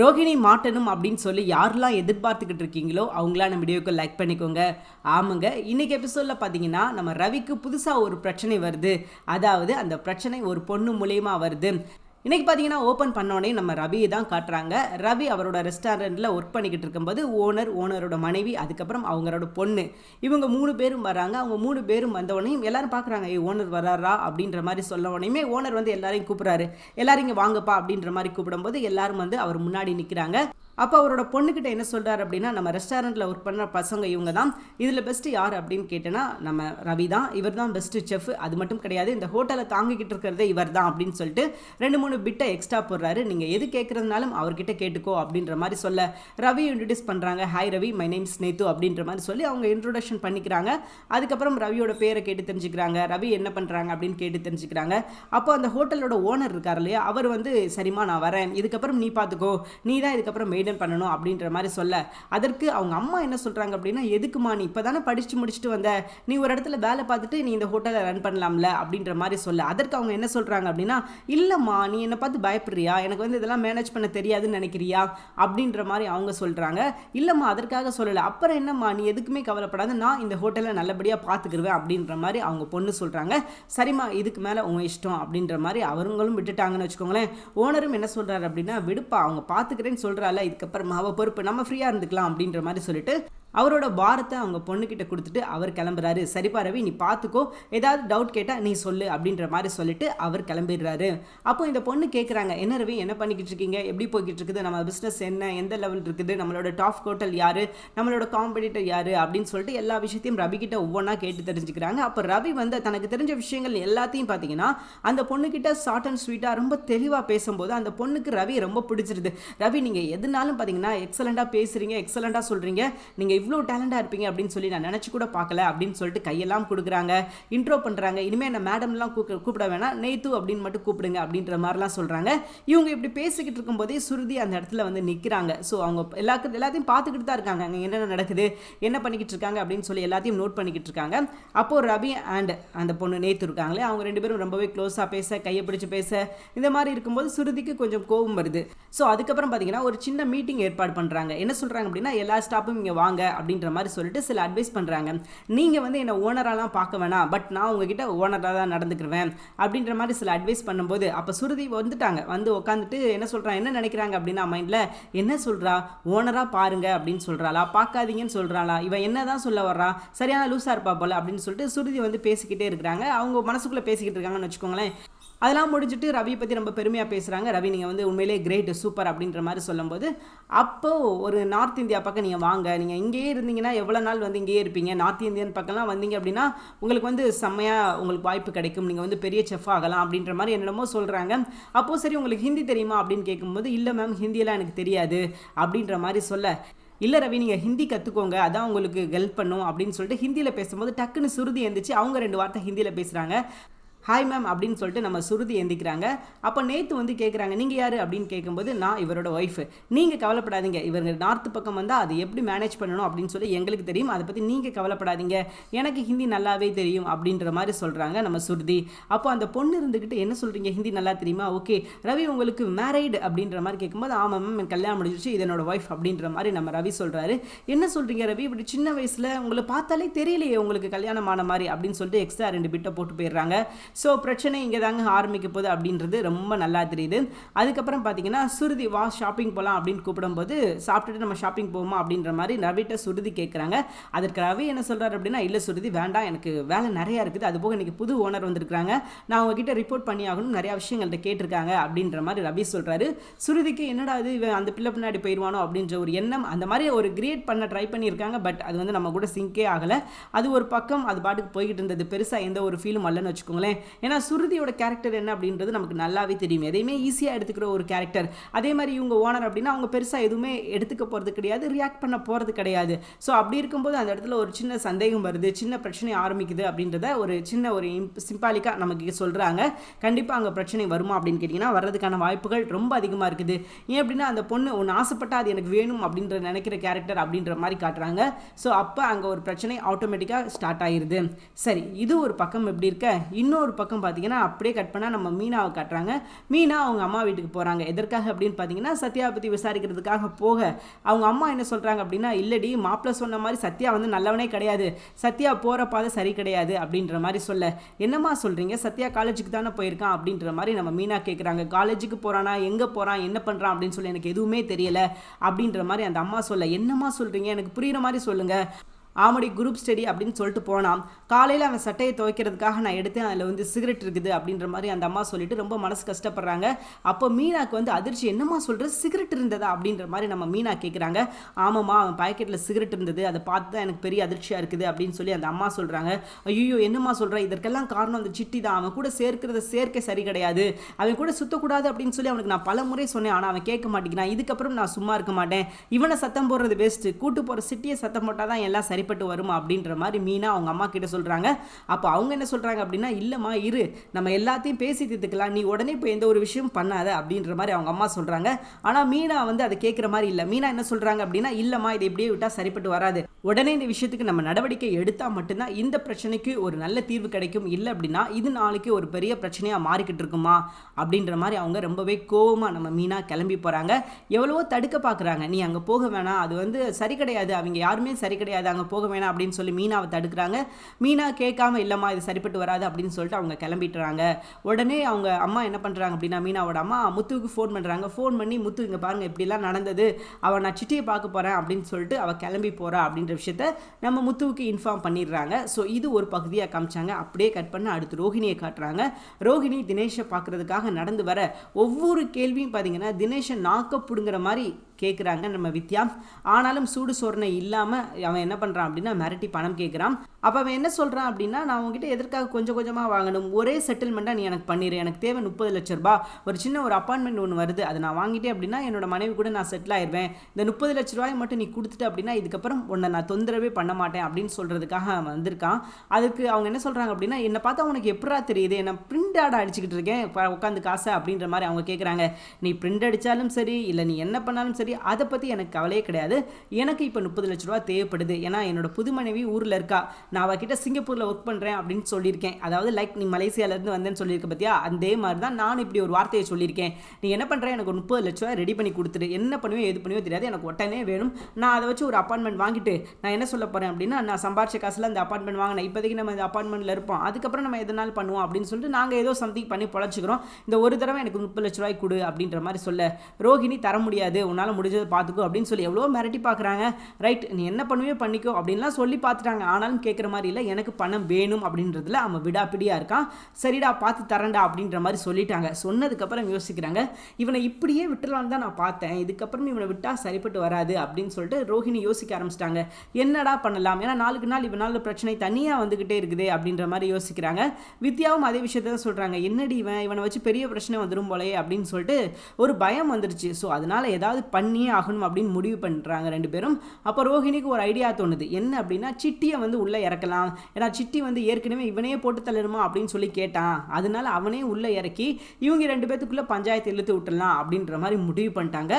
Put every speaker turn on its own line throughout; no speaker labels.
ரோஹிணி மாட்டணும் அப்படின்னு சொல்லி யாரெல்லாம் எதிர்பார்த்துக்கிட்டு இருக்கீங்களோ அவங்களாம் நம்ம வீடியோக்கு லைக் பண்ணிக்கோங்க. ஆமாங்க. இன்றைக்கி எபிசோடில் பார்த்தீங்கன்னா நம்ம ரவிக்கு புதுசாக ஒரு பிரச்சனை வருது. அதாவது அந்த பிரச்சனை ஒரு பொண்ணு மூலயமா வருது. இன்றைக்கி பார்த்தீங்கன்னா ஓப்பன் பண்ணோடனே நம்ம ரவியை தான் காட்டுறாங்க. ரவி அவரோட ரெஸ்டாரண்ட்டில் ஒர்க் பண்ணிக்கிட்டு இருக்கும்போது ஓனர் ஓனரோட மனைவி அதுக்கப்புறம் அவங்களோட பொண்ணு. இவங்க மூணு பேரும் வராங்க அவங்க மூணு பேரும் வந்த உடனே எல்லாரும் பார்க்குறாங்க ஏ ஓனர் வராரா அப்படின்ற மாதிரி சொல்ல உடனே ஓனர் வந்து எல்லாரையும் கூப்பிட்றாரு. எல்லாரும் இங்கே வாங்கப்பா அப்படின்ற மாதிரி கூப்பிடும்போது எல்லாரும் வந்து அவர் முன்னாடி நிற்கிறாங்க அப்போ அவரோட பொண்ணுக்கிட்ட என்ன சொல்கிறார் அப்படின்னா நம்ம ரெஸ்டாரண்ட்டில் ஒர்க் பண்ண பசங்க இவங்க தான் இதில் பெஸ்ட்டு யார் அப்படின்னு கேட்டேன்னா நம்ம ரவி தான். இவர் தான் பெஸ்ட்டு செஃப் அது மட்டும் கிடையாது இந்த ஹோட்டலை தாங்கிக்கிட்டு இருக்கிறதே இவர் தான் அப்படின்னு சொல்லிட்டு ரெண்டு மூணு பிட்டை எக்ஸ்ட்ரா போடுறாரு. நீங்கள் எது கேட்குறதுனாலும் அவர்கிட்ட கேட்டுக்கோ அப்படின்ற மாதிரி சொல்ல ரவி இன்ட்ரடியூஸ் பண்ணுறாங்க ஹாய் ரவி மை நேம் ஸ்னேத்து அப்படின்ற மாதிரி சொல்லி அவங்க இன்ட்ரொடக்ஷன் பண்ணிக்கிறாங்க. அதுக்கப்புறம் ரவியோட பேரை கேட்டு தெரிஞ்சுக்கிறாங்க. ரவி என்ன பண்ணுறாங்க அப்படின்னு கேட்டு தெரிஞ்சுக்கிறாங்க. அப்போ அந்த ஹோட்டலோட ஓனர் இருக்கார் இல்லையா? அவர் வந்து சரிம்மா நான் வரேன். இதுக்கப்புறம் நீ பார்த்துக்கோ நீ தான் இதுக்கப்புறம் மெயின்டைன் பண்ணணும் அப்படின்ற மாதிரி சொல்ல. அதற்கு அவங்க அம்மா என்ன சொல்கிறாங்க அப்படின்னா எதுக்குமா நீ இப்போ தானே படித்து முடிச்சுட்டு வந்த? நீ ஒரு இடத்துல வேலை பார்த்துட்டு நீ இந்த ஹோட்டலை ரன் பண்ணலாம்ல? அப்படின்ற மாதிரி சொல்ல. அதற்கு அவங்க என்ன சொல்கிறாங்க அப்படின்னா இல்லைம்மா நீ என்னை பார்த்து பயப்படுறியா? எனக்கு வந்து இதெல்லாம் மேனேஜ் பண்ண தெரியாதுன்னு நினைக்கிறியா? அப்படின்ற மாதிரி அவங்க சொல்கிறாங்க இல்லைம்மா அதற்காக சொல்லலை. அப்புறம் என்னம்மா? நீ எதுக்குமே கவலைப்படாது. நான் இந்த ஹோட்டலை நல்லபடியாக பார்த்துக்கிருவேன். அப்படின்ற மாதிரி அவங்க பொண்ணு சொல்கிறாங்க சரிம்மா இதுக்கு மேலே உங்கள் இஷ்டம். அப்படின்ற மாதிரி அவங்களும் விட்டுட்டாங்கன்னு வச்சுக்கோங்களேன். ஓனரும் என்ன சொல்கிறாரு அப்படின்னா விடுப்பா அவங்க பார்த்துக்கிறேன்னு சொல்கிறால இதுக்கப்புறம் அவள் பொறுப்பு நம்ம ஃப்ரீயாக இருந்துக்கலாம் அப்படின்ற மாதிரி சொல்லிட்டு அவரோட பாரத்தை அவங்க பொண்ணுக்கிட்ட கொடுத்துட்டு அவர் கிளம்புறாரு. சரிப்பா ரவி நீ பார்த்துக்கோ ஏதாவது டவுட் கேட்டால் நீ சொல்லு அப்படின்ற மாதிரி சொல்லிட்டு அவர் கிளம்பிடுறாரு. அப்போ இந்த பொண்ணு கேட்குறாங்க என்ன ரவி என்ன பண்ணிக்கிட்டு இருக்கீங்க? எப்படி போய்கிட்டு இருக்குது? நம்ம பிஸ்னஸ் என்ன? எந்த லெவல் இருக்குது? நம்மளோட டாப் ஹோட்டல் யார்? நம்மளோட காம்படிட்டர் யார்? அப்படின்னு சொல்லிட்டு எல்லா விஷயத்தையும் ரவி கிட்ட ஒவ்வொன்றா கேட்டு தெரிஞ்சுக்கிறாங்க. அப்போ ரவி வந்து தனக்கு தெரிஞ்ச விஷயங்கள் எல்லாத்தையும் பார்த்தீங்கன்னா அந்த பொண்ணுக்கிட்ட ஷார்ட் அண்ட் ஸ்வீட்டாக ரொம்ப தெளிவாக பேசும்போது அந்த பொண்ணுக்கு ரவி ரொம்ப பிடிச்சிருது. ரவி நீங்கள் எதுனாலும் பார்த்தீங்கன்னா எக்ஸலண்ட்டாக பேசுகிறீங்க எக்ஸலண்ட்டாக சொல்கிறீங்க நீங்கள் இவ்வளோ டேலண்டாக இருப்பீங்க அப்படின்னு சொல்லி நான் நினச்சி கூட பார்க்கல அப்படின்னு சொல்லிட்டு கையெல்லாம் கொடுக்குறாங்க. இன்ட்ரோ பண்ணுறாங்க இனிமேல் என்ன மேடம்லாம் கூப்பிட கூப்பிட வேணாம். நெய்த்து அப்படின்னு மட்டும் கூப்பிடுங்க அப்படின்ற மாதிரிலாம் சொல்கிறாங்க இவங்க இப்படி பேசிக்கிட்டு இருக்கும்போதே சுருதி அந்த இடத்துல வந்து நிற்கிறாங்க ஸோ அவங்க எல்லாருக்கு எல்லாத்தையும் பார்த்துக்கிட்டு தான் இருக்காங்க. அங்கே என்னென்ன நடக்குது என்ன பண்ணிக்கிட்டு இருக்காங்க அப்படின்னு சொல்லி எல்லாத்தையும் நோட் பண்ணிக்கிட்டு இருக்காங்க. அப்போது ரவி அண்ட் அந்த பொண்ணு நேத்து இருக்காங்களே அவங்க ரெண்டு பேரும் ரொம்பவே க்ளோஸாக பேச கையை பிடிச்சி பேச இந்த மாதிரி இருக்கும்போது சுருதிக்கு கொஞ்சம் கோபம் வருது. ஸோ அதுக்கப்புறம் பார்த்தீங்கன்னா ஒரு சின்ன மீட்டிங் ஏற்பாடு பண்ணுறாங்க என்ன சொல்கிறாங்க அப்படின்னா எல்லா ஸ்டாஃபும் இங்கே வாங்க. அப்படின்ற மாதிரி சொல்லிட்டு சில அட்வைஸ் பண்ணுறாங்க நீங்கள் வந்து என்னை ஓனராலாம் பார்க்க வேணாம். பட் நான் உங்ககிட்ட ஓனராக தான் நடந்துக்கிடுவேன் அப்படின்ற மாதிரி சில அட்வைஸ் பண்ணும்போது அப்போ சுருதி வந்துட்டாங்க. வந்து உட்காந்துட்டு என்ன சொல்கிறாங்க என்ன நினைக்கிறாங்க அப்படின்னா மைண்டில் என்ன சொல்கிறா ஓனராக பாருங்க அப்படின்னு சொல்கிறாளா பார்க்காதீங்கன்னு சொல்கிறாளா இவன் என்ன தான் சொல்ல வர்றா? சரியான லூஸாக இருப்பா போல அப்படின்னு சொல்லிட்டு சுருதி வந்து பேசிக்கிட்டே இருக்கிறாங்க. அவங்க மனசுக்குள்ளே பேசிக்கிட்டு இருக்காங்கன்னு வச்சுக்கோங்களேன். அதெல்லாம் முடிச்சுட்டு ரவியை பற்றி ரொம்ப பெருமையாக பேசுகிறாங்க ரவி நீங்கள் வந்து உண்மையிலே கிரேட் சூப்பர் அப்படின்ற மாதிரி சொல்லும்போது அப்போது ஒரு நார்த் இந்தியா பக்கம் நீங்கள் வாங்க. நீங்கள் இங்கேயே இருந்தீங்கன்னா எவ்வளோ நாள் வந்து இங்கேயே இருப்பீங்க? நார்த் இந்தியன் பக்கம்லாம் வந்தீங்க அப்படின்னா உங்களுக்கு வந்து செம்மையாக உங்களுக்கு வாய்ப்பு கிடைக்கும். நீங்கள் வந்து பெரிய செஃப் ஆகலாம் அப்படின்ற மாதிரி என்னென்னமோ சொல்கிறாங்க அப்போது சரி உங்களுக்கு ஹிந்தி தெரியுமா அப்படின்னு கேட்கும்போது இல்லை மேம் ஹிந்தியெல்லாம் எனக்கு தெரியாது அப்படின்ற மாதிரி சொல்ல. இல்லை ரவி நீங்கள் ஹிந்தி கற்றுக்கோங்க அதான் உங்களுக்கு ஹெல்ப் பண்ணும் அப்படின்னு சொல்லிட்டு ஹிந்தியில் பேசும்போது டக்குன்னு சுருதி எழுந்துச்சு அவங்க ரெண்டு வார்த்தை ஹிந்தியில் பேசுகிறாங்க ஹாய் மேம் அப்படின்னு சொல்லிட்டு நம்ம சுருதி எந்திக்கிறாங்க அப்போ நேற்று வந்து கேட்குறாங்க நீங்கள் யார்? அப்படின்னு கேட்கும்போது நான் இவரோட ஒய்ஃப் நீங்கள் கவலைப்படாதீங்க. இவங்க நார்த்து பக்கம் வந்தால் அதை எப்படி மேனேஜ் பண்ணணும் அப்படின்னு சொல்லி எங்களுக்கு தெரியும். அதை பற்றி நீங்கள் கவலைப்படாதீங்க. எனக்கு ஹிந்தி நல்லாவே தெரியும் அப்படின்ற மாதிரி சொல்கிறாங்க நம்ம சுருதி. அப்போ அந்த பொண்ணு இருந்துக்கிட்டு என்ன சொல்கிறீங்க ஹிந்தி நல்லா தெரியுமா? ஓகே. ரவி உங்களுக்கு மேரைடு அப்படின்ற மாதிரி கேட்கும்போது ஆமாம் மேம் கல்யாணம் முடிஞ்சிச்சு இது ஒய்ஃப் அப்படின்ற மாதிரி நம்ம ரவி சொல்கிறாரு என்ன சொல்கிறீங்க ரவி? இப்படி சின்ன வயசில் உங்களை பார்த்தாலே தெரியலையே உங்களுக்கு கல்யாணம் ஆன மாதிரி அப்படின்னு சொல்லிட்டு எக்ஸ்ட்ரா ரெண்டு பிட்டை போட்டு போயிடுறாங்க. ஸோ பிரச்சனை இங்கே தாங்க ஆரம்பிக்க போகுது அப்படின்றது ரொம்ப நல்லா தெரியுது. அதுக்கப்புறம் பார்த்தீங்கன்னா சுருதி வா ஷாப்பிங் போகலாம் அப்படின்னு கூப்பிடும்போது சாப்பிட்டுட்டு நம்ம ஷாப்பிங் போவோமா அப்படின்ற மாதிரி ரவிட்ட சுருதி கேட்குறாங்க அதற்கு ரவி என்ன சொல்கிறாரு அப்படின்னா இல்லை சுருதி வேண்டாம். எனக்கு வேலை நிறையா இருக்குது. அது போக இன்றைக்கி புது ஓனர் வந்திருக்கிறாங்க. நான் உங்ககிட்ட ரிப்போர்ட் பண்ணி ஆகணும் நிறையா விஷயங்கள்ட்ட கேட்டிருக்காங்க. அப்படின்ற மாதிரி ரவி சொல்கிறாரு சுருதிக்கு என்னடா இது? இவன் அந்த பிள்ளை பின்னாடி போயிடுவானோ அப்படின்ற ஒரு எண்ணம் அந்த மாதிரி ஒரு கிரியேட் பண்ண ட்ரை பண்ணியிருக்காங்க. பட் அது வந்து நம்ம கூட சிங்கே ஆகலை. அது ஒரு பக்கம் அது பாட்டுக்கு போய்கிட்டு இருந்தது. பெருசாக எந்த ஒரு ஃபீலும் அல்லன்னு வச்சுக்கோங்களேன். ஏன்னா சுருதியோட கேரக்டர் என்ன அப்படின்றது நமக்கு நல்லாவே தெரியும். எதையுமே ஈஸியாக எடுத்துக்கிற ஒரு கேரக்டர் அதே மாதிரி இவங்க ஓனர் அப்படின்னா அவங்க பெருசாக எதுவுமே எடுத்துக்க போகிறது கிடையாது ரியாக்ட் பண்ண போகிறது கிடையாது. ஸோ அப்படி இருக்கும்போது அந்த இடத்துல ஒரு சின்ன சந்தேகம் வருது. சின்ன பிரச்சனை ஆரம்பிக்குது அப்படின்றத ஒரு சின்ன ஒரு சிம்பாலிக்காக நமக்கு சொல்கிறாங்க கண்டிப்பாக அங்கே பிரச்சனை வருமா அப்படின்னு கேட்டிங்கன்னா வர்றதுக்கான வாய்ப்புகள் ரொம்ப அதிகமாக இருக்குது. ஏன் அப்படின்னா அந்த பொண்ணு ஒன்று ஆசைப்பட்டா அது எனக்கு வேணும் அப்படின்ற நினைக்கிற கேரக்டர் அப்படின்ற மாதிரி காட்டுறாங்க. ஸோ அப்போ அங்கே ஒரு பிரச்சனை ஆட்டோமேட்டிக்காக ஸ்டார்ட் ஆயிருது. சரி இது ஒரு பக்கம் எப்படி இருக்க? இன்னொரு இன்னொரு பக்கம் பார்த்தீங்கன்னா அப்படியே கட் பண்ணால் நம்ம மீனாவை காட்டுறாங்க. மீனா அவங்க அம்மா வீட்டுக்கு போகிறாங்க எதற்காக அப்படின்னு பார்த்தீங்கன்னா சத்யா பற்றி விசாரிக்கிறதுக்காக போக. அவங்க அம்மா என்ன சொல்கிறாங்க அப்படின்னா இல்லடி மாப்பிள்ளை சொன்ன மாதிரி சத்யா வந்து நல்லவனே கிடையாது. சத்யா போகிற பாதை சரி கிடையாது அப்படின்ற மாதிரி சொல்ல. என்னம்மா சொல்கிறீங்க சத்யா காலேஜுக்கு தானே போயிருக்கான் அப்படின்ற மாதிரி நம்ம மீனா கேட்குறாங்க காலேஜுக்கு போகிறானா எங்கே போகிறான் என்ன பண்ணுறான் அப்படின்னு சொல்லி எனக்கு எதுவுமே தெரியல அப்படின்ற மாதிரி அந்த அம்மா சொல்ல. என்னம்மா சொல்கிறீங்க எனக்கு புரிகிற மாதிரி சொல்லுங்கள் ஆமடி குரூப் ஸ்டடி அப்படின்னு சொல்லிட்டு போனான். காலையில் அவன் சட்டையை துவைக்கிறதுக்காக நான் எடுத்தேன். அதில் வந்து சிகரெட் இருக்குது அப்படின்ற மாதிரி அந்த அம்மா சொல்லிட்டு ரொம்ப மனசு கஷ்டப்படுறாங்க. அப்போ மீனாக்கு வந்து அதிர்ச்சி என்னம்மா சொல்கிற சிகரெட் இருந்ததா? அப்படின்ற மாதிரி நம்ம மீனா கேட்குறாங்க ஆமாம்மா அவன் பாக்கெட்டில் சிகரெட் இருந்தது. அதை பார்த்து தான் எனக்கு பெரிய அதிர்ச்சியாக இருக்குது. அப்படின்னு சொல்லி அந்த அம்மா சொல்கிறாங்க ஐயோ என்னம்மா சொல்கிற இதற்கெல்லாம் காரணம் அந்த சிட்டி தான். அவன் கூட சேர்க்கிறத சேர்க்கை சரி கிடையாது. அவன் கூட சுத்தக்கூடாது அப்படின்னு சொல்லி அவனுக்கு நான் பல முறை சொன்னேன். ஆனால் அவன் கேட்க மாட்டேங்கிறான். இதுக்கப்புறம் நான் சும்மா இருக்க மாட்டேன். இவனை சத்தம் போடுறது வேஸ்ட்டு கூட்டு போகிற சிட்டியை சத்தம் போட்டால் தான் எல்லாம் சரி சரிப்பட்டு வரும் அப்படின்ற மாதிரி மீனா அவங்க அம்மா கிட்ட சொல்கிறாங்க அப்போ அவங்க என்ன சொல்கிறாங்க அப்படின்னா இல்லைம்மா இரு. நம்ம எல்லாத்தையும் பேசி தீர்த்துக்கலாம். நீ உடனே இப்போ எந்த ஒரு விஷயம் பண்ணாத. அப்படின்ற மாதிரி அவங்க அம்மா சொல்கிறாங்க ஆனால் மீனா வந்து அதை கேட்குற மாதிரி இல்லை. மீனா என்ன சொல்கிறாங்க அப்படின்னா இல்லைம்மா இதை இப்படியே விட்டால் சரிப்பட்டு வராது. உடனே இந்த விஷயத்துக்கு நம்ம நடவடிக்கை எடுத்தால் மட்டும்தான் இந்த பிரச்சனைக்கு ஒரு நல்ல தீர்வு கிடைக்கும். இல்லை அப்படின்னா இது நாளைக்கு ஒரு பெரிய பிரச்சனையாக மாறிக்கிட்டு இருக்குமா? அப்படின்ற மாதிரி அவங்க ரொம்பவே கோபமாக நம்ம மீனா கிளம்பி போகிறாங்க எவ்வளவோ தடுக்க பார்க்குறாங்க நீ அங்கே போக வேணாம். அது வந்து சரி கிடையாது. அவங்க யாருமே சரி கிடையாது. அங்கே போக வேணாம் அப்படின்னு சொல்லி மீனாவை தடுக்கிறாங்க. மீனா கேட்காம இல்லைம்மா இது சரிப்பட்டு வராது அப்படின்னு சொல்லிட்டு அவங்க கிளம்பிட்டுறாங்க. உடனே அவங்க அம்மா என்ன பண்ணுறாங்க அப்படின்னா மீனாவோட அம்மா முத்துவுக்கு ஃபோன் பண்ணுறாங்க ஃபோன் பண்ணி முத்து இங்கே பாருங்கள் இப்படிலாம் நடந்தது. அவள் நான் சிட்டியை பார்க்க போகிறேன் அப்படின்னு சொல்லிட்டு அவள் கிளம்பி போகிறா அப்படின்ற விஷயத்த நம்ம முத்துவுக்கு இன்ஃபார்ம் பண்ணிடுறாங்க. ஸோ இது ஒரு பகுதியாக காமிச்சாங்க. அப்படியே கட் பண்ண அடுத்து ரோஹிணியை காட்டுறாங்க. ரோஹிணி தினேஷை பார்க்குறதுக்காக நடந்து வர ஒவ்வொரு கேள்வியும் பார்த்தீங்கன்னா தினேஷை நாக்க பிடுங்குற மாதிரி கேட்குறாங்க நம்ம வித்யா ஆனாலும் சூடு சோர்ணை இல்லாமல் அவன் என்ன பண்ணுறான் அப்படின்னா மிரட்டி பணம் கேட்குறான் அப்போ அவன் என்ன சொல்கிறான் அப்படின்னா நான் உங்ககிட்ட எதற்காக கொஞ்சம் கொஞ்சமாக வாங்கணும்? ஒரே செட்டில்மெண்ட்டாக நீ எனக்கு பண்ணிடு எனக்கு தேவை முப்பது லட்ச ரூபா ஒரு சின்ன ஒரு அப்பாயின்மெண்ட் ஒன்று வருது. அதை நான் வாங்கிட்டேன் அப்படின்னா என்னோட மனைவி கூட நான் செட்டில் ஆயிடுவேன் இந்த முப்பது லட்ச ரூபாய் மட்டும் நீ கொடுத்துட்டு அப்படின்னா இதுக்கப்புறம் உன்னை நான் தொந்தரவே பண்ண மாட்டேன் அப்படின்னு சொல்கிறதுக்காக அவன் வந்திருக்கான். அதுக்கு அவங்க என்ன சொல்கிறாங்க அப்படின்னா என்னை பார்த்தா உனக்கு எப்படா தெரியுது? என்ன பிரிண்ட் ஆட அடிச்சுக்கிட்டு இருக்கேன். உட்காந்து காசை அப்படின்ற மாதிரி அவங்க கேட்குறாங்க நீ பிரிண்ட் அடித்தாலும் சரி இல்லை நீ என்ன பண்ணாலும் சரி அதை பற்றி எனக்கு கவலையே கிடையாது. எனக்கு இப்போ முப்பது லட்ச ரூபா தேவைப்படுது. ஏன்னா என்னோட புது மனைவி ஊரில் இருக்கா. நான் அவகிட்ட சிங்கப்பூரில் ஒர்க் பண்ணுறேன் அப்படின்னு சொல்லியிருக்கேன். அதாவது லைக் நீ மலேசியாவிலேருந்து வந்தேன்னு சொல்லியிருக்க பார்த்தியா அதே மாதிரி தான் நான் இப்படி ஒரு வார்த்தையை சொல்லியிருக்கேன். நீ என்ன பண்ணுற எனக்கு முப்பது லட்ச ரூபா ரெடி பண்ணி கொடுத்துரு என்ன பண்ணுவேன் எது பண்ணுவேன் தெரியாது. எனக்கு உடனே வேணும். நான் அதை வச்சு ஒரு அப்பார்ட்மெண்ட் வாங்கிட்டு நான் என்ன சொல்ல போகிறேன் அப்படின்னா நான் சம்பாரிச்ச காசில் அந்த அப்பார்ட்மெண்ட் வாங்கினேன். இப்போதைக்கு நம்ம இந்த அப்பார்ட்மெண்ட்டில் இருப்போம். அதுக்கப்புறம் நம்ம எதனால் பண்ணுவோம் அப்படின்னு சொல்லிட்டு நாங்கள் ஏதோ சம்திங் பண்ணி பொழைச்சிக்கிறோம். இந்த ஒரு தடவை எனக்கு முப்பது லட்ச ரூபாய் கொடு அப்படின்ற மாதிரி சொல்ல. ரோஹிணி தர முடியாது. உன்னால் முடிஞ்சதை பார்த்துக்கோ அப்படின்னு சொல்லி எவ்வளோ மிரட்டி பார்க்குறாங்க ரைட் நீ என்ன பண்ணுவே பண்ணிக்கோ அப்படின்லாம் சொல்லி பார்த்துட்டாங்க ஆனாலும் கேட்குற மாதிரி இல்லை. எனக்கு பணம் வேணும் அப்படின்றதுல அவன் விடாப்பிடியாக இருக்கான். சரிடா பார்த்து தரேன்டா அப்படின்ற மாதிரி சொல்லிட்டாங்க. சொன்னதுக்கப்புறம் யோசிக்கிறாங்க. இவனை இப்படியே விட்டுலான்னு தான் நான் பார்த்தேன். இதுக்கப்புறம் இவனை விட்டால் சரிப்பட்டு வராது அப்படின்னு சொல்லிட்டு ரோஹிணி யோசிக்க ஆரம்பிச்சிட்டாங்க. என்னடா பண்ணலாம்? ஏன்னா நாளுக்கு நாள் இவனால் பிரச்சனை தனியாக வந்துக்கிட்டே இருக்குது அப்படின்ற மாதிரி யோசிக்கிறாங்க. வித்யாவும் அதே விஷயத்த தான் சொல்கிறாங்க என்னடி இவன்? இவனை வச்சு பெரிய பிரச்சனை வந்துடும் போலயே அப்படின்னு சொல்லிட்டு ஒரு பயம் வந்துருச்சு. ஸோ அதனால் ஏதாவது பண்ணியே ஆகணும் அப்படின்னு முடிவு பண்ணுறாங்க ரெண்டு பேரும். அப்போ ரோஹிணிக்கு ஒரு ஐடியா தோணுது. என்ன அப்படின்னா சிட்டியை வந்து உள்ளே இறக்கலாம். ஏன்னா சிட்டி வந்து ஏற்கனவே இவனே போட்டு தள்ளணுமா அப்படின்னு சொல்லி கேட்டான். அதனால அவனே உள்ளே இறக்கி இவங்க ரெண்டு பேத்துக்குள்ளே பஞ்சாயத்து இழுத்து விட்டுடலாம் அப்படின்ற மாதிரி முடிவு பண்ணிட்டாங்க.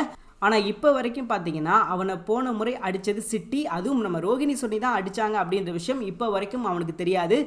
ஆனால் இப்போ வரைக்கும் பார்த்தீங்கன்னா அவனை போன முறை அடித்தது சிட்டி. அதுவும் நம்ம ரோகிணி சொல்லி தான் அடித்தாங்க அப்படின்ற விஷயம் இப்போ வரைக்கும் அவனுக்கு தெரியாது.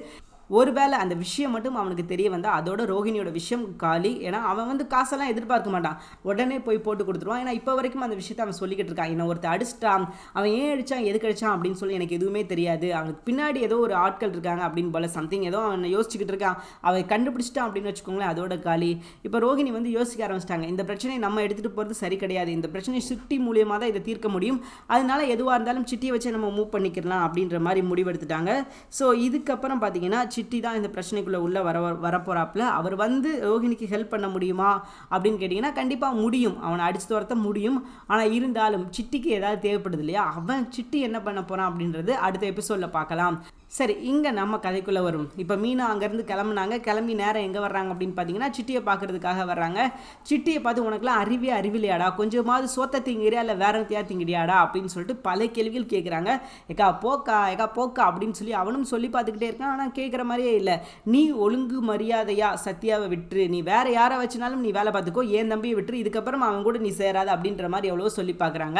ஒருவேளை அந்த விஷயம் மட்டும் அவனுக்கு தெரிய வந்தால் அதோட ரோஹிணியோட விஷயம் காலி. ஏன்னா அவன் வந்து காசெல்லாம் எதிர்பார்க்க மாட்டான். உடனே போய் போட்டு கொடுத்துருவான். ஏன்னா இப்போ வரைக்கும் அந்த விஷயத்தை அவன் சொல்லிக்கிட்டு இருக்கான். என்ன ஒருத்தர் அடிச்சிட்டான். அவன் ஏன் அடித்தான் எதுக்கு அடித்தான் அப்படின்னு சொல்லி எனக்கு எதுவுமே தெரியாது. அவனுக்கு பின்னாடி ஏதோ ஒரு ஆட்கள் இருக்காங்க அப்படின்னு போல சம்திங் ஏதோ அவன் யோசிச்சுக்கிட்டு இருக்கான். அவன் கண்டுபிடிச்சிட்டான் அப்படின்னு வச்சுக்கோங்களேன் அதோட காலி. இப்போ ரோஹிணி வந்து யோசிக்க ஆரம்பிச்சிட்டாங்க. இந்த பிரச்சனையை நம்ம எடுத்துகிட்டு போகிறது சரி கிடையாது. இந்த பிரச்சனை சிட்டி மூலியமாக தான் இதை தீர்க்க முடியும். அதனால எதுவாக இருந்தாலும் சிட்டியை வச்சு நம்ம மூவ் பண்ணிக்கலாம் அப்படின்ற மாதிரி முடிவெடுத்துட்டாங்க. ஸோ இதுக்கப்புறம் பார்த்தீங்கன்னா சிட்டி தான் இந்த பிரச்சனைக்குள்ளே உள்ளே வர வரப்போகிறாப்புல அவர் வந்து ரோஹிணிக்கு ஹெல்ப் பண்ண முடியுமா அப்படின்னு கேட்டிங்கன்னா கண்டிப்பாக முடியும். அவனை அடித்து துரத்த முடியும். ஆனால் இருந்தாலும் சிட்டிக்கு ஏதாவது தேவைப்படுது இல்லையா? அவன் சிட்டி என்ன பண்ண போகிறான் அப்படின்றது அடுத்த எபிசோடில் பார்க்கலாம். சரி இங்கே நம்ம கதைக்குள்ளே வரும். இப்போ மீனா அங்கேருந்து கிளம்புனாங்க. கிளம்பி நேரம் எங்கே வர்றாங்க அப்படின்னு பார்த்தீங்கன்னா சிட்டியை பார்க்கறதுக்காக வர்றாங்க. சிட்டியை பார்த்து உனக்குலாம் அறிவே அறிவிலையாடா கொஞ்சமாவது சோத்த திங்கிறியா? இல்லை வேற எத்தையா திங்கிறியாடா? அப்படின்னு சொல்லிட்டு பல கேள்விகள் கேட்குறாங்க ஏக்கா போக்கா ஏக்கா போக்கா அப்படின்னு சொல்லி அவனும் சொல்லி பார்த்துக்கிட்டே இருக்கான். ஆனால் கேட்குற மாதிரியே இல்லை. நீ ஒழுங்கு மரியாதையா சத்யாவை விட்டுரு. நீ வேற யாரை வச்சுனாலும் நீ வேலை பார்த்துக்கோ. ஏன் தம்பியை விட்டுரு. இதுக்கப்புறம் அவன் கூட நீ சேராத அப்படின்ற மாதிரி எவ்வளோ சொல்லி பார்க்குறாங்க.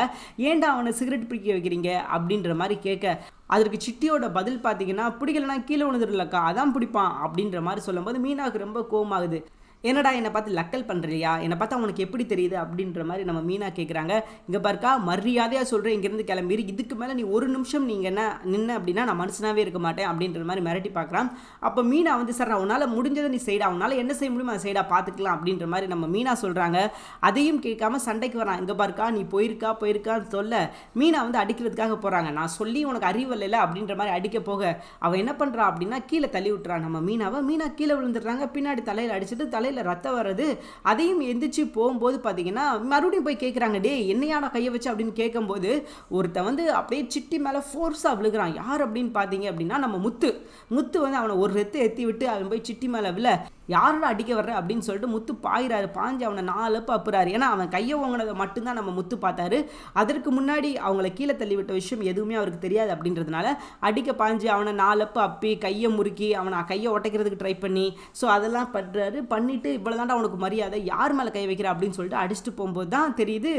ஏன்டா அவனை சிகரெட் பிடிக்க வைக்கிறீங்க? அப்படின்ற மாதிரி கேட்க அதற்கு சிட்டியோட பதில் பார்த்தீங்கன்னா பிடிக்கலனா கீழே விழுந்துடலக்கா அதான் பிடிப்பான் அப்படின்ற மாதிரி சொல்லும்போது மீனாவுக்கு ரொம்ப கோவமாகுது. என்னடா என்னை பார்த்து லக்கல் பண்ணுறியா என்னை பார்த்தா உனக்கு எப்படி தெரியுது? அப்படின்ற மாதிரி நம்ம மீனா கேட்குறாங்க இங்கே பார்க்கா மரியாதையாக சொல்கிறேன் இங்கேருந்து கிளம்பிடு இதுக்கு மேலே நீ ஒரு நிமிஷம் நீங்கள் என்ன நின்று அப்படின்னா நான் மனுஷனாகவே இருக்க மாட்டேன் அப்படின்ற மாதிரி மிரட்டி பார்க்குறான். அப்போ மீனா வந்து சார் உன்னால் முடிஞ்சதை நீ செய்டா. உன்னால் என்ன செய்ய முடியுமோ அதை செய்டா பார்த்துக்கலாம் அப்படின்ற மாதிரி நம்ம மீனா சொல்கிறாங்க அதையும் கேட்காம சண்டைக்கு வரான். இங்கே பாருக்கா நீ போயிருக்கா போயிருக்கான்னு சொல்ல. மீனா வந்து அடிக்கிறதுக்காக போகிறாங்க நான் சொல்லி உனக்கு அறிவு இல்லைல்ல அப்படின்ற மாதிரி அடிக்க போக அவன் என்ன பண்ணுறான் அப்படின்னா கீழே தள்ளி விட்டுறான் நம்ம மீனாவை. மீனா கீழே விழுந்துடுறாங்க. பின்னாடி தலையில் அடிச்சுட்டு தலையில் ரத்தம் வர்றது அதையும் எந்திரிச்சு போகும்போது பார்த்தீங்கன்னா மறுபடியும் போய் கேட்குறாங்க டே என்னையான கையை வச்சு? அப்படின்னு கேட்கும்போது ஒருத்தன் வந்து அப்படியே சிட்டி மேலே ஃபோர்ஸாக விழுகிறான். யார் அப்படின்னு பார்த்தீங்க அப்படின்னா நம்ம முத்து. முத்து வந்து அவனை ஒரு ரெத்து எத்தி விட்டு அவன் போய் சிட்டி மேலே விழ. யாரோட அடிக்க வர்ற அப்படின்னு சொல்லிட்டு முத்து பாயிறாரு. பாஞ்சு அவனை நாலு அப்புறாரு ஏன்னா அவன் கையை ஓங்கினதை மட்டும்தான் நம்ம முத்து பார்த்தாரு. அதற்கு முன்னாடி அவங்கள கீழே தள்ளி விட்ட விஷயம் எதுவுமே அவருக்கு தெரியாது அப்படின்றதுனால அடிக்க பாஞ்சு அவனை நாலப்பு அப்பி கையை முறுக்கி அவனை கையை உடைக்கிறதுக்கு ட்ரை பண்ணி ஸோ அதெல்லாம் பண்ணுறாரு பண்ணிட்டு இவ்வளோதாண்டா அவனுக்கு மரியாதை யார் மேலே கை வைக்கிற அப்படின்னு சொல்லிட்டு அடிச்சுட்டு போகும்போது தான் தெரியுது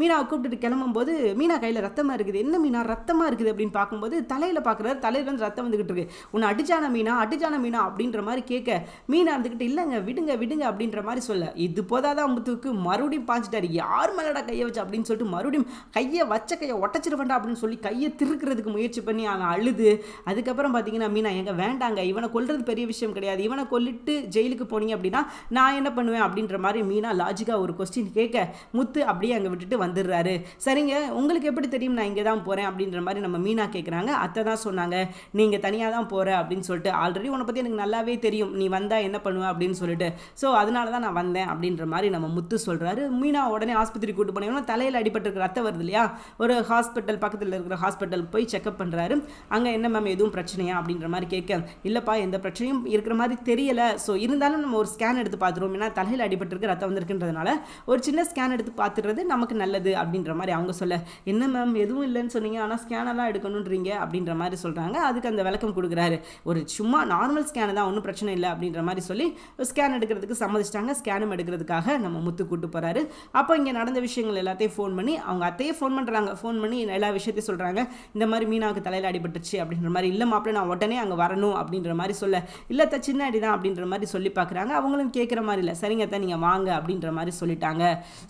மீனாவை கூப்பிட்டுட்டு கிளம்பும்போது மீனா கையில் ரத்தமாக இருக்குது. என்ன மீனா ரத்தமாக இருக்குது? அப்படின்னு பார்க்கும்போது தலையில் பார்க்குறாரு. தலையிலேருந்து வந்து ரத்தம் வந்துக்கிட்டு இருக்கு. உன்னை அடிச்சான மீனா? அடிச்சான மீனா? அப்படின்ற மாதிரி கேட்க மீனா இருந்துக்கிட்டு இல்லைங்க விடுங்க விடுங்க அப்படின்ற மாதிரி சொல்ல. இது போதாதான் முத்துக்கு மறுபடியும் பாஞ்சிட்டாரு. யார் மேலடா கையை வச்சு? அப்படின்னு சொல்லிட்டு மறுபடியும் கையை வச்ச கையை ஒட்டச்சிருவேண்டா அப்படின்னு சொல்லி கையை திருக்கிறதுக்கு முயற்சி பண்ணி அவன் அழுது. அதுக்கப்புறம் பார்த்தீங்கன்னா மீனா எங்க வேண்டாங்க. இவனை கொல்றது பெரிய விஷயம் கிடையாது. இவனை கொல்லிட்டு ஜெயிலுக்கு போனீங்க அப்படின்னா நான் என்ன பண்ணுவேன்? அப்படின்ற மாதிரி மீனா லாஜிக்காக ஒரு கொஸ்டின் கேட்க முத்து அப்படியே அங்கே விட்டுட்டு வந்துடுறாரு. சரிங்க உங்களுக்கு எப்படி தெரியும் நான் இங்கே தான் போகிறேன் அப்படின்ற மாதிரி நம்ம மீனா கேட்குறாங்க அத்தை தான் சொன்னாங்க நீங்கள் தனியாக தான் போகிற அப்படின்னு சொல்லிட்டு. ஆல்ரெடி உன்னை பற்றி எனக்கு நல்லாவே தெரியும். நீ வந்தால் என்ன பண்ணுவ? அப்படின்னு சொல்லிட்டு. ஸோ அதனால தான் நான் வந்தேன் அப்படின்ற மாதிரி நம்ம முத்து சொல்கிறாரு மீனா உடனே ஆஸ்பத்திரி கூட்டு போனீங்கன்னா தலையில் அடிபட்டு ரத்தம் வருது இல்லையா? ஒரு ஹாஸ்பிட்டல் பக்கத்தில் இருக்கிற ஹாஸ்பிட்டல் போய் செக்அப் பண்ணுறாரு அங்கே என்ன மேம் எதுவும் பிரச்சனையா? அப்படின்ற மாதிரி கேட்க இல்லைப்பா எந்த பிரச்சனையும் இருக்கிற மாதிரி தெரியலை. ஸோ இருந்தாலும் நம்ம ஒரு ஸ்கேன் எடுத்து பார்த்துருவோம். ஏன்னா தலையில் அடிபட்டிருக்கு ரத்தம் வந்திருக்குன்றதுனால ஒரு சின்ன ஸ்கேன் எடுத்து பார்த்துறது நமக்கு நல்லது. அப்படின்ற மாதிரி அவங்க சொல்ல என்ன மேம் எதுவும் இல்லைன்னு சொன்னீங்க. ஆனால் ஸ்கேனெல்லாம் எடுக்கணுன்றீங்க. அப்படின்ற மாதிரி சொல்கிறாங்க அதுக்கு அந்த விளக்கம் கொடுக்குறாரு. ஒரு சும்மா நார்மல் ஸ்கேனு தான். ஒன்றும் பிரச்சனை இல்லை அப்படின்ற மாதிரி சொல்லி ஸ்கேன் எடுக்கிறதுக்கு சம்மதிச்சிட்டாங்க. ஸ்கேனும் எடுக்கிறதுக்காக நம்ம முத்து கூட்டு போகிறாரு அப்போ இங்கே நடந்த விஷயங்கள் எல்லாத்தையும் ஃபோன் பண்ணி அவங்க அத்தையே ஃபோன் பண்ணுறாங்க ஃபோன் பண்ணி எல்லா விஷயத்தையும் சொல்கிறாங்க இந்த மாதிரி மீனாவுக்கு தலையில் அடிபட்டுச்சு அப்படின்ற மாதிரி இல்லை மாப்பிள்ள நான் உடனே அங்கே வரணும் அப்படின்ற மாதிரி சொல்ல. இல்லை த சின்ன அடி தான் அப்படின்ற மாதிரி சொல்லி பார்க்குறாங்க அவங்களும் கேட்குற மாதிரி இல்லை. சரிங்க தான் நீங்கள் வாங்க அப்படின்ற மாதிரி சொல்லிட்டாங்க.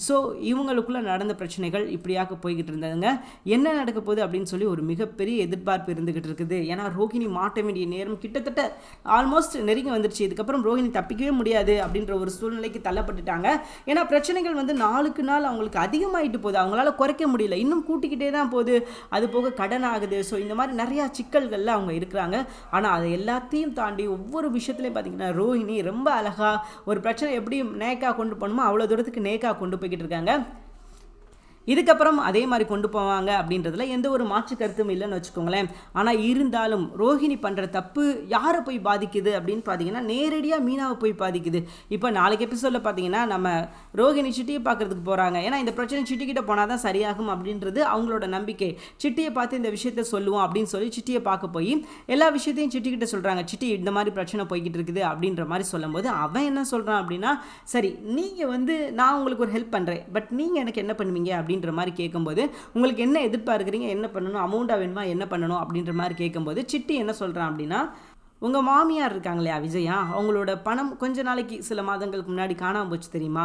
ஸோ இவங்களுக்குள்ளே நடந்த பிரச்சனைகள் இப்படியாக போய்கிட்டு இருந்ததுங்க. என்ன நடக்க போகுது அப்படின்னு சொல்லி ஒரு மிகப்பெரிய எதிர்பார்ப்பு இருந்துகிட்டு இருக்குது. ஏன்னா ரோஹிணி மாட்ட வேண்டிய நேரம் கிட்டத்தட்ட ஆல்மோஸ்ட் நெருங்கி வந்துருச்சு. இதுக்கப்புறம் ரோஹிணி தப்பிக்கவே முடியாது அப்படின்ற ஒரு சூழ்நிலைக்கு தள்ளப்பட்டுட்டாங்க. ஏன்னா பிரச்சனைகள் வந்து நாளுக்கு நாள் அவங்களுக்கு அதிகமாயிட்டு போகுது. அவங்களால குறைக்க முடியல. இன்னும் கூட்டிக்கிட்டே தான் போகுது. அது போக கடன் ஆகுது. ஸோ இந்த மாதிரி நிறையா சிக்கல்களில் அவங்க இருக்கிறாங்க. ஆனால் அதை எல்லாத்தையும் தாண்டி ஒவ்வொரு விஷயத்துலையும் பார்த்தீங்கன்னா ரோஹிணி ரொம்ப அழகாக ஒரு பிரச்சனை எப்படி நேக்காக கொண்டு போகணுமோ அவ்வளோ தூரத்துக்கு நேக்காக கொண்டு போய்கிட்டு இருக்காங்க. இதுக்கப்புறம் அதே மாதிரி கொண்டு போவாங்க அப்படின்றதுல எந்த ஒரு மாற்று கருத்தும் இல்லைன்னு வச்சுக்கோங்களேன். ஆனால் இருந்தாலும் ரோஹிணி பண்ணுற தப்பு யாரை போய் பாதிக்குது அப்படின்னு பார்த்தீங்கன்னா நேரடியாக மீனாவை போய் பாதிக்குது. இப்போ நாளைக்கு எபிசோடில் பார்த்தீங்கன்னா நம்ம ரோஹிணி சிட்டியை பார்க்கறதுக்கு போகிறாங்க ஏன்னா இந்த பிரச்சனை சிட்டிக்கிட்ட போனால் தான் சரியாகும் அப்படின்றது அவங்களோட நம்பிக்கை. சிட்டியை பார்த்து இந்த விஷயத்த சொல்லுவோம் அப்படின்னு சொல்லி சிட்டியை பார்க்க போய் எல்லா விஷயத்தையும் சிட்டிக்கிட்ட சொல்கிறாங்க சிட்டி இந்த மாதிரி பிரச்சனை போய்கிட்டு இருக்குது அப்படின்ற மாதிரி சொல்லும்போது அவன் என்ன சொல்கிறான் அப்படின்னா சரி நீங்கள் வந்து நான் உங்களுக்கு ஒரு ஹெல்ப் பண்ணுறேன் பட் நீங்கள் எனக்கு என்ன பண்ணுவீங்க? அப்படின்ற மாதிரி கேட்கும்போது உங்களுக்கு என்ன எதிர்பார்க்குறீங்க? என்ன பண்ணணும்? அமௌண்ட்டாக வேணுமா? என்ன பண்ணணும்? அப்படின்ற மாதிரி கேட்கும்போது சிட்டி என்ன சொல்கிறான் அப்படின்னா உங்கள் மாமியார் இருக்காங்க இல்லையா விஜயா அவங்களோட பணம் கொஞ்ச நாளைக்கு சில மாதங்களுக்கு முன்னாடி காணாமல் போச்சு தெரியுமா?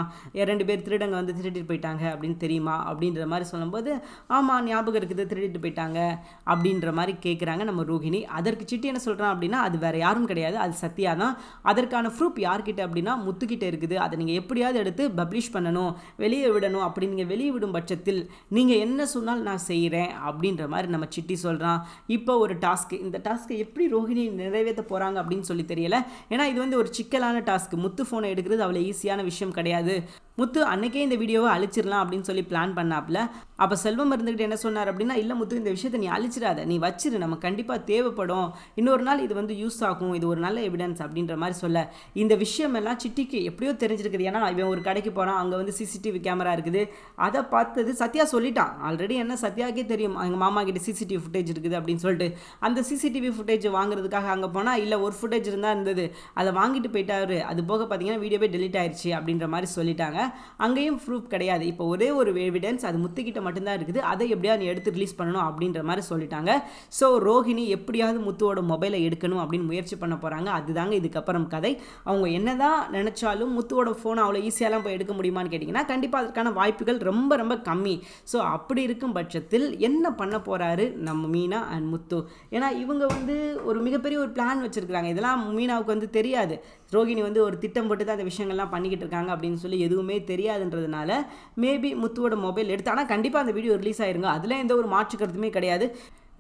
ரெண்டு பேர் திருடங்க வந்து திருடிட்டு போயிட்டாங்க அப்படின்னு தெரியுமா? அப்படின்ற மாதிரி சொல்லும்போது ஆமாம் ஞாபகம் இருக்குது திருடிட்டு போயிட்டாங்க அப்படின்ற மாதிரி கேட்குறாங்க நம்ம ரோஹிணி. அதற்கு சிட்டி என்ன சொல்கிறான் அப்படின்னா அது வேறு யாரும் கிடையாது அது சத்யா தான். அதற்கான ப்ரூஃப் யார்கிட்ட அப்படின்னா முத்துக்கிட்ட இருக்குது. அதை நீங்கள் எப்படியாவது எடுத்து பப்ளிஷ் பண்ணணும் வெளியே விடணும் அப்படி நீங்கள் வெளியே விடும் பட்சத்தில் நீங்கள் என்ன சொன்னால் நான் செய்கிறேன் அப்படின்ற மாதிரி நம்ம சிட்டி சொல்கிறான் இப்போ ஒரு டாஸ்க்கு இந்த டாஸ்க்கை எப்படி ரோஹிணி நிறைவேற்ற போகிறாங்க அப்படின்னு சொல்லி தெரியல. ஏன்னா இது வந்து ஒரு சிக்கலான டாஸ்க் முத்து ஃபோனை எடுக்கிறது அவ்வளோ ஈஸியான விஷயம் கிடையாது. முத்து அன்னைக்கே இந்த வீடியோவை அழிச்சிடலாம் அப்படின்னு சொல்லி பிளான் பண்ணாப்புல. அப்போ செல்வம் இருந்துக்கிட்டு என்ன சொன்னார் அப்படின்னா இல்லை முத்து இந்த விஷயத்தை நீ அழிச்சிடாத நீ வச்சிரு. நம்ம கண்டிப்பாக தேவைப்படும். இன்னொரு நாள் இது வந்து யூஸ் ஆகும். இது ஒரு நல்ல எவிடன்ஸ் அப்படின்ற மாதிரி சொல்ல. இந்த விஷயம் எல்லாம் சிட்டிக்கு எப்படியோ தெரிஞ்சிருக்குது. ஏன்னா இவன் ஒரு கடைக்கு போகிறான் அங்கே வந்து சிசிடிவி கேமரா இருக்குது. அதை பார்த்தது சத்யா சொல்லிட்டான். ஆல்ரெடி என்ன சத்யாக்கே தெரியும். எங்கள் மாமா கிட்ட சிசிடிவி ஃபுட்டேஜ் இருக்குது அப்படின்னு சொல்லிட்டு. அந்த சிசிடிவி ஃபுட்டேஜ் வாங்குறதுக்காக அங்கே போனால் இல்லை ஒரு ஃபுட்டேஜ் இருந்தால் இருந்தது. அதை வாங்கிட்டு போயிட்டாரு. அது போக பார்த்தீங்கன்னா வீடியோவே டெலிட் ஆயிடுச்சு அப்படின்ற மாதிரி சொல்லிட்டாங்க. அங்கேயும் ப்ரூஃப் கிடையாது. இப்போ ஒரே ஒரு எவிடன்ஸ் அது முத்துக்கிட்ட மட்டும்தான் இருக்குது. அதை எப்படியாவது நீ எடுத்து ரிலீஸ் பண்ணணும் அப்படின்ற மாதிரி சொல்லிட்டாங்க. ஸோ ரோஹிணி எப்படியாவது முத்துவோட மொபைலை எடுக்கணும் அப்படின்னு முயற்சி பண்ண போகிறாங்க அதுதாங்க இதுக்கப்புறம் கதை. அவங்க என்னதான் நினச்சாலும் முத்துவோட ஃபோனை அவ்வளோ ஈஸியாலாம் போய் எடுக்க முடியுமான்னு கேட்டிங்கன்னா கண்டிப்பாக அதற்கான வாய்ப்புகள் ரொம்ப ரொம்ப கம்மி. ஸோ அப்படி இருக்கும் பட்சத்தில் என்ன பண்ண போகிறாரு நம்ம மீனா அண்ட் முத்து? ஏன்னா இவங்க வந்து ஒரு மிகப்பெரிய ஒரு பிளான் வச்சுருக்குறாங்க. இதெல்லாம் மீனாவுக்கு வந்து தெரியாது. ரோகிணி வந்து ஒரு திட்டம் போட்டு தான் அந்த விஷயங்கள்லாம் பண்ணிக்கிட்டு இருக்காங்க அப்படின்னு சொல்லி எதுவுமே தெரியாதுன்றதுனால மேபி முத்துவோட மொபைல் எடுத்து ஆனால் கண்டிப்பாக அந்த வீடியோ ரிலீஸ் ஆயிருங்க. அதில் எந்த ஒரு மாற்று கருத்துமே கிடையாது.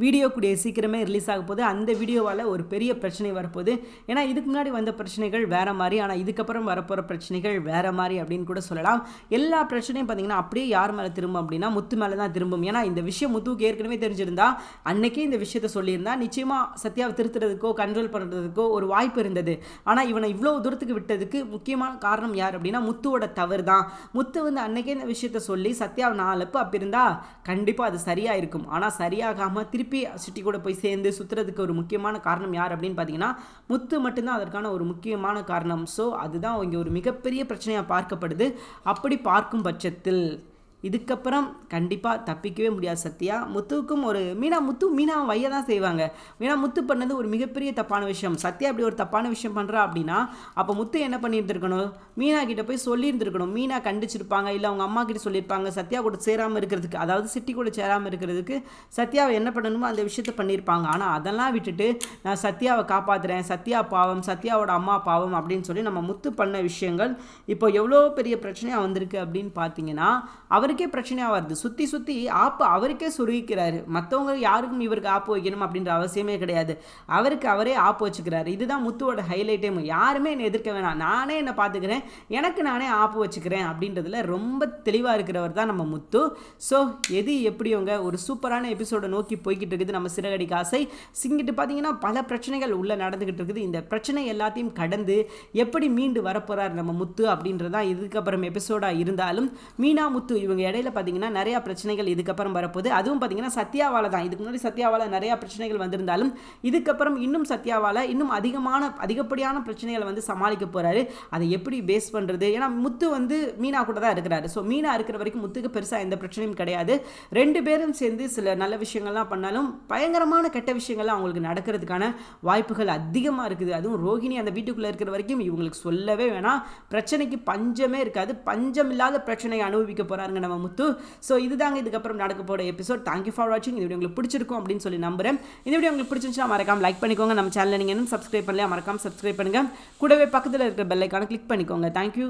வீடியோ கூடிய சீக்கிரமே ரிலீஸ் ஆக போகுது. அந்த வீடியோவால் ஒரு பெரிய பிரச்சனை வரப்போகுது. ஏன்னா இதுக்கு முன்னாடி வந்த பிரச்சனைகள் வேறு மாதிரி ஆனால் இதுக்கப்புறம் வரப்போகிற பிரச்சனைகள் வேறு மாதிரி அப்படின்னு கூட சொல்லலாம். எல்லா பிரச்சனையும் பார்த்தீங்கன்னா அப்படியே யார் மேலே திரும்பும் அப்படின்னா முத்து மேலே தான் திரும்பும். ஏன்னா இந்த விஷயம் முத்துவுக்கு ஏற்கனவே தெரிஞ்சிருந்தா அன்னைக்கே இந்த விஷயத்த சொல்லியிருந்தா நிச்சயமாக சத்யாவை திருத்துறதுக்கோ கண்ட்ரோல் பண்ணுறதுக்கோ ஒரு வாய்ப்பு இருந்தது. ஆனால் இவனை இவ்வளோ தூரத்துக்கு விட்டதுக்கு முக்கியமான காரணம் யார் அப்படின்னா முத்துவோட தவறு தான் முத்து வந்து அன்னைக்கே இந்த விஷயத்த சொல்லி சத்யாவை நாலப்பு அப்போ இருந்தால் கண்டிப்பாக அது சரியாக இருக்கும் ஆனால் சரியாகாமல் திருப்பி சிட்டி கூட போய் சேர்ந்து சுற்றுறதுக்கு ஒரு முக்கியமான காரணம் யார் அப்படின்னு பார்த்தீங்கன்னா முத்து மட்டும்தான் அதற்கான ஒரு முக்கியமான காரணம். ஸோ அதுதான் இங்கே ஒரு மிகப்பெரிய பிரச்சனையாக பார்க்கப்படுது. அப்படி பார்க்கும் பட்சத்தில் இதுக்கப்புறம் கண்டிப்பாக தப்பிக்கவே முடியாது சத்யா. முத்துவுக்கும் ஒரு மீனா முத்து மீனா வைய தான் செய்வாங்க. மீனா முத்து பண்ணது ஒரு மிகப்பெரிய தப்பான விஷயம். சத்யா இப்படி ஒரு தப்பான விஷயம் பண்ணுறா அப்படின்னா அப்போ முத்து என்ன பண்ணியிருந்துருக்கணும்? மீனா கிட்ட போய் சொல்லியிருந்துருக்கணும். மீனா கண்டிச்சிருப்பாங்க இல்லை அவங்க அம்மா கிட்ட சொல்லியிருப்பாங்க சத்யா கூட சேராமல் இருக்கிறதுக்கு அதாவது சிட்டி கூட சேராமல் இருக்கிறதுக்கு சத்யாவை என்ன பண்ணணுமோ அந்த விஷயத்த பண்ணியிருப்பாங்க. ஆனால் அதெல்லாம் விட்டுட்டு நான் சத்யாவை காப்பாற்றுறேன் சத்யா பாவம் சத்யாவோட அம்மா பாவம் அப்படின்னு சொல்லி நம்ம முத்து பண்ண விஷயங்கள் இப்போ எவ்வளோ பெரிய பிரச்சனையாக வந்திருக்கு அப்படின்னு பார்த்தீங்கன்னா அவர் பிரச்சனையாக வருது சுற்றி சுற்றி ஆப்பு அவருக்கே சுருகிக்கிறாரு. மற்றவங்க யாருக்கும் இவருக்கு ஆப்பு வைக்கணும் அப்படின்ற அவசியமே கிடையாது. அவருக்கு அவரே ஆப்பு வச்சுக்கிறாரு. இதுதான் முத்துவோட ஹைலைட்டே யாருமே என்னை எதிர்க்க வேணாம். நானே என்னை பார்த்துக்கிறேன். எனக்கு நானே ஆப்பு வச்சுக்கிறேன் அப்படின்றதுல ரொம்ப தெளிவாக இருக்கிறவர் தான் நம்ம முத்து. ஸோ எது எப்படியோங்க ஒரு சூப்பரான எபிசோடை நோக்கி போய்கிட்டு இருக்குது நம்ம சிறகடி காசை சிங்கிட்டு பார்த்தீங்கன்னா பல பிரச்சனைகள் உள்ளே நடந்துக்கிட்டு இருக்குது. இந்த பிரச்சனை எல்லாத்தையும் கடந்து எப்படி மீண்டு வரப்போகிறார் நம்ம முத்து அப்படின்றதான் இதுக்கப்புறம் எபிசோடாக இருந்தாலும் மீனா முத்து இவங்க இடையில பார்த்தீங்கன்னா நிறையா பிரச்சனைகள் இதுக்கப்புறம் வரப்போகுது. அதுவும் பார்த்தீங்கன்னா சத்யாவால் தான். இதுக்கு முன்னாடி சத்யாவால் நிறையா பிரச்சனைகள் வந்திருந்தாலும் இதுக்கப்புறம் இன்னும் சத்யாவால் இன்னும் அதிகமான அதிகப்படியான பிரச்சனைகளை வந்து சமாளிக்க போகிறாரு அதை எப்படி பேஸ் பண்ணுறது ஏன்னா முத்து வந்து மீனா கூட தான் இருக்கிறாரு. ஸோ மீனா இருக்கிற வரைக்கும் முத்துக்கு பெருசாக எந்த பிரச்சனையும் கிடையாது. ரெண்டு பேரும் சேர்ந்து சில நல்ல விஷயங்கள்லாம் பண்ணாலும் பயங்கரமான கெட்ட விஷயங்கள்லாம் அவங்களுக்கு நடக்கிறதுக்கான வாய்ப்புகள் அதிகமாக இருக்குது. அதுவும் ரோஹிணி அந்த வீட்டுக்குள்ளே இருக்கிற வரைக்கும் இவங்களுக்கு சொல்லவே வேணாம். பிரச்சனைக்கு பஞ்சமே இருக்காது. பஞ்சம் இல்லாத பிரச்சனையை அனுபவிக்க போகிறாருங்க நம்ம முத்து. ஸோ இதுதாங்க இதுக்கப்புறம் நடக்க போகிற எபிசோட் தேங்க்யூ ஃபார் வாட்சிங் இந்த வீடியோ உங்களுக்கு பிடிச்சிருக்கும் அப்படின்னு சொல்லி நம்புறேன். இந்த வீடியோ உங்களுக்கு பிடிச்சிருந்துச்சுன்னா மறக்காம லைக் பண்ணிக்கோங்க. நம்ம சேனலில் நீங்கள் இன்னும் சப்ஸ்கிரைப் பண்ணலையா மறக்காம சப்ஸ்கிரைப் பண்ணுங்கள் கூடவே பக்கத்தில் இருக்கிற பெல்லைக்கான கிளிக் பண்ணிக்கோங்க. தேங்க்யூ